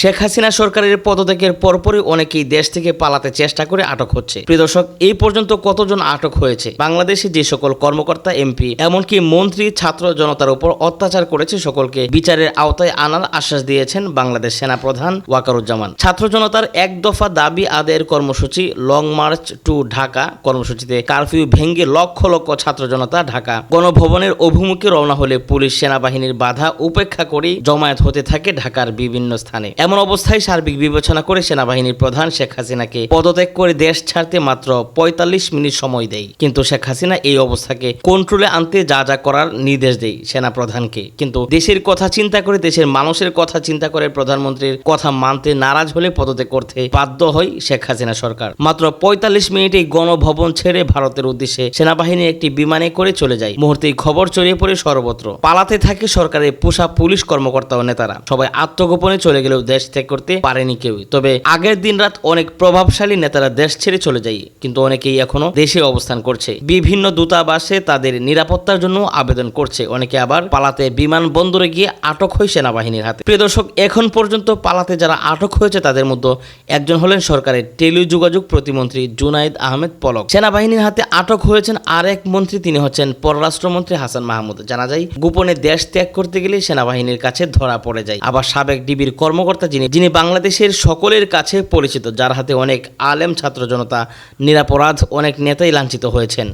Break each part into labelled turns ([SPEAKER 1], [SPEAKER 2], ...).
[SPEAKER 1] শেখ হাসিনা সরকারের পদত্যাগের পরপরই অনেকেই দেশ থেকে পালাতে চেষ্টা করে আটক হচ্ছে। প্রিয় দর্শক, এই পর্যন্ত কতজন আটক হয়েছে? বাংলাদেশে যে সকল কর্মকর্তা, এমপি, এমনকি মন্ত্রী, ছাত্র জনতার উপর অত্যাচার করেছে সকলকে বিচারের আওতায় আনার আশ্বাস দিয়েছেন বাংলাদেশ সেনাপ্রধান ওয়াকারুজ্জামান। ছাত্র জনতার এক দফা দাবি আদায়ের কর্মসূচি লং মার্চ টু ঢাকা। কর্মসূচিতে কারফিউ ভেঙে লক্ষ লক্ষ ছাত্র জনতা ঢাকা। গণভবনের অভিমুখে রওনা হলে পুলিশ, সেনাবাহিনীর বাধা উপেক্ষা করেই জমায়েত হতে থাকে ঢাকার বিভিন্ন স্থানে। এমন অবস্থায় সার্বিক বিবেচনা করে সেনাবাহিনীর প্রধান শেখ হাসিনাকে পদত্যাগ করে দেশ ছাড়তে মাত্র পঁয়তাল্লিশ মিনিট সময় দেয়। কিন্তু শেখ হাসিনা এই অবস্থাকে কন্ট্রোলে আনতে যা যা করার নির্দেশ দেয় সেনা প্রধানকে কিন্তু দেশের কথা চিন্তা করে, দেশের মানুষের কথা চিন্তা করে প্রধানমন্ত্রীর কথা মানতে নারাজ হলে পদত্যাগ করতে বাধ্য হয় শেখ হাসিনা সরকার। মাত্র পঁয়তাল্লিশ মিনিটেই গণভবন ছেড়ে ভারতের উদ্দেশ্যে সেনাবাহিনী একটি বিমানে করে চলে যায়। মুহূর্তেই খবর ছড়িয়ে পড়ে সর্বত্র। পালাতে থাকে সরকারের পোষা পুলিশ কর্মকর্তা ও নেতারা। সবাই আত্মগোপনে চলে গেলেও দেশ ত্যাগ করতে পারেনি কেউই। তবে আগের দিন রাত অনেক প্রভাবশালী নেতারা দেশ ছেড়ে চলে যায়, কিন্তু অনেকেই এখনও দেশে অবস্থান করছে। বিভিন্ন দূতাবাসে তাদের নিরাপত্তার জন্য আবেদন করছে। অনেকে আবার পালাতে বিমানবন্দরে গিয়ে আটক হয় সেনাবাহিনীর হাতে। প্রিয় দর্শক, এখন পর্যন্ত পালাতে যারা আটক হয়েছে তাদের মধ্যে একজন হলেন সরকারের টেলিযোগাযোগ প্রতিমন্ত্রী জুনাইদ আহমেদ পলক। সেনাবাহিনীর হাতে আটক হয়েছেন আর এক মন্ত্রী, তিনি হচ্ছেন পররাষ্ট্রমন্ত্রী হাসান মাহমুদ। জানা যায়, গোপনে দেশ ত্যাগ করতে গেলে সেনাবাহিনীর কাছে ধরা পড়ে যায়। আবার সাবেক ডিবির কর্মকর্তা যিনি যিনি বাংলাদেশের সকলের কাছে পরিচিত, যার হাতে অনেক আলেম ছাত্র জনতা, নিরাপরাধ অনেক নেতাই লাঞ্ছিত হয়েছেন।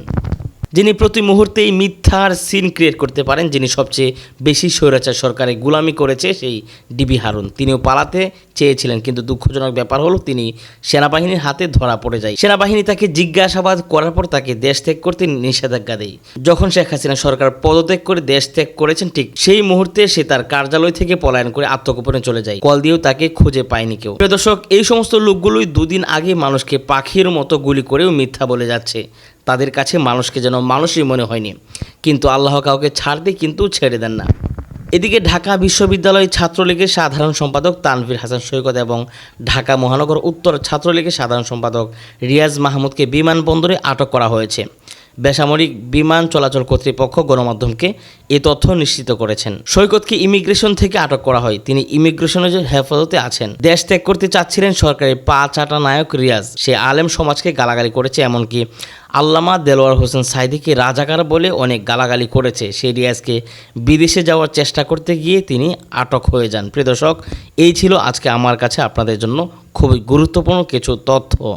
[SPEAKER 1] যিনি প্রতি মুহূর্তেই মিথ্যার সিন ক্রিয়েট করতে পারেন, যিনি সবচেয়ে বেশি স্বৈরাচার সরকারে গুলামি করেছে সেই ডিবি হারুন। তিনিও পালাতে চেয়েছিলেন, কিন্তু দুঃখজনক ব্যাপার হলো তিনি সেনাবাহিনীর হাতে ধরা পড়ে যায়। সেনাবাহিনী তাকে জিজ্ঞাসাবাদ করার পর তাকে দেশ ত্যাগ করতে নিষেধাজ্ঞা দেয়। যখন শেখ হাসিনা সরকার পদত্যাগ করে দেশ ত্যাগ করেছেন, ঠিক সেই মুহূর্তে সে তার কার্যালয় থেকে পলায়ন করে আত্মগোপনে চলে যায়। কল দিয়েও তাকে খুঁজে পায়নি কেউ। প্রিয় দর্শক, এই সমস্ত লোকগুলোই দুদিন আগে মানুষকে পাখির মতো গুলি করেও মিথ্যা বলে যাচ্ছে। তাদের কাছে মানুষকে যেন মানুষই মনে হয়নি। কিন্তু আল্লাহ কাউকে ছাড়তে কিন্তু ছেড়ে দেন না। এদিকে ঢাকা বিশ্ববিদ্যালয় ছাত্রলীগের সাধারণ সম্পাদক তানভীর হাসান সৈকত এবং ঢাকা মহানগর উত্তর ছাত্রলীগের সাধারণ সম্পাদক রিয়াজ মাহমুদকে বিমানবন্দরে আটক করা হয়েছে। বেসামরিক বিমান চলাচল কর্তৃপক্ষ গণমাধ্যমকে এ তথ্য নিশ্চিত করেছেন। সৈকতকে ইমিগ্রেশন থেকে আটক করা হয়। তিনি ইমিগ্রেশনের হেফাজতে আছেন। দেশ ত্যাগ করতে চাচ্ছিলেন সরকারের পা চাটা নায়ক রিয়াজ। সে আলেম সমাজকে গালাগালি করেছে, এমনকি আল্লামা দেলোয়ার হোসেন সাইদিকে রাজাকার বলে অনেক গালাগালি করেছে। সেই রিয়াজকে বিদেশে যাওয়ার চেষ্টা করতে গিয়ে তিনি আটক হয়ে যান। প্রিয় দর্শক, এই ছিল আজকে আমার কাছে আপনাদের জন্য খুবই গুরুত্বপূর্ণ কিছু তথ্য।